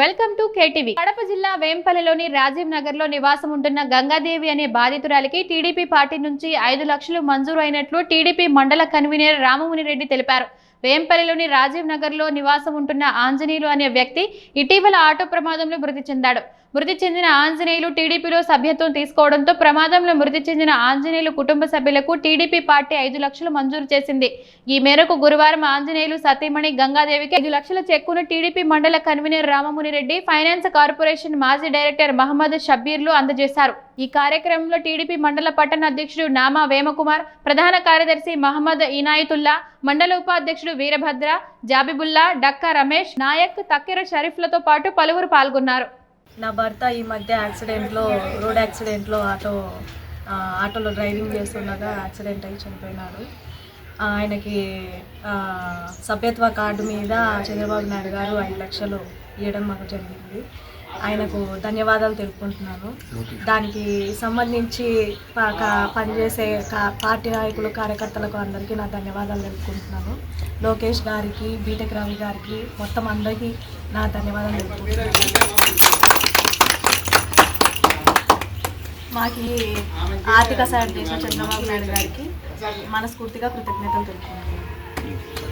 Welcome to KTV. Kadapa జిల్లా వేంపల్లిలోని రాజీవ్ నగర్లో నివాసం ఉంటున్న గంగాదేవి అనే బాధితురాలికి టీడీపీ పార్టీ నుంచి ఐదు లక్షలు మంజూరు అయినట్లు టీడీపీ మండల కన్వీనర్ రామముని రెడ్డి తెలిపారు. వేంపల్లిలోని రాజీవ్ నగర్లో నివాసం ఉంటున్న ఆంజనేయులు అనే వ్యక్తి ఇటీవల ఆటో ప్రమాదంలో మృతి చెందాడు. మృతి చెందిన ఆంజనేయులు టీడీపీలో సభ్యత్వం తీసుకోవడంతో ప్రమాదంలో మృతి చెందిన ఆంజనేయులు కుటుంబ సభ్యులకు టీడీపీ పార్టీ ఐదు లక్షలు మంజూరు చేసింది. ఈ మేరకు గురువారం ఆంజనేయులు సతీమణి గంగాదేవికి ఐదు లక్షల చెక్కును టీడీపీ మండల convener Ramamuni Reddy finance corporation మాజీ డైరెక్టర్ మహమ్మద్ షబ్బీర్లు అందజేశారు. ఈ కార్యక్రమంలో టీడీపీ మండల పట్టణ అధ్యక్షుడు నామా వేమకుమార్ ప్రధాన కార్యదర్శి మహమ్మద్ ఇనాయతుల్లా మండల ఉపాధ్యక్షుడు వీరభద్ర జాబిబుల్లా డక్కా రమేష్ నాయక్ తక్కెర షరీఫ్లతో పాటు పలువురు పాల్గొన్నారు. నా భర్త ఈ మధ్య యాక్సిడెంట్లో రోడ్ యాక్సిడెంట్లో ఆటో ఆటోలో డ్రైవింగ్ చేస్తుండగా యాక్సిడెంట్ అయి చనిపోయినాడు. ఆయనకి సభ్యత్వ కార్డు మీద చంద్రబాబు నాయుడు గారు ఐదు లక్షలు ఇవ్వడం మాకు జరిగింది. ఆయనకు ధన్యవాదాలు తెలుపుకుంటున్నాను. దానికి సంబంధించి పనిచేసే పార్టీ నాయకులు కార్యకర్తలకు అందరికీ నా ధన్యవాదాలు తెలుపుకుంటున్నాను. లోకేష్ గారికి బీటెక్ రవి గారికి మొత్తం అందరికీ నా ధన్యవాదాలు తెలుపుకుంటున్నాను. మాకు ఆర్థిక సాయం చేసిన చంద్రబాబు నాయుడు గారికి మనస్ఫూర్తిగా కృతజ్ఞతలు తెలుపుకుంటున్నాను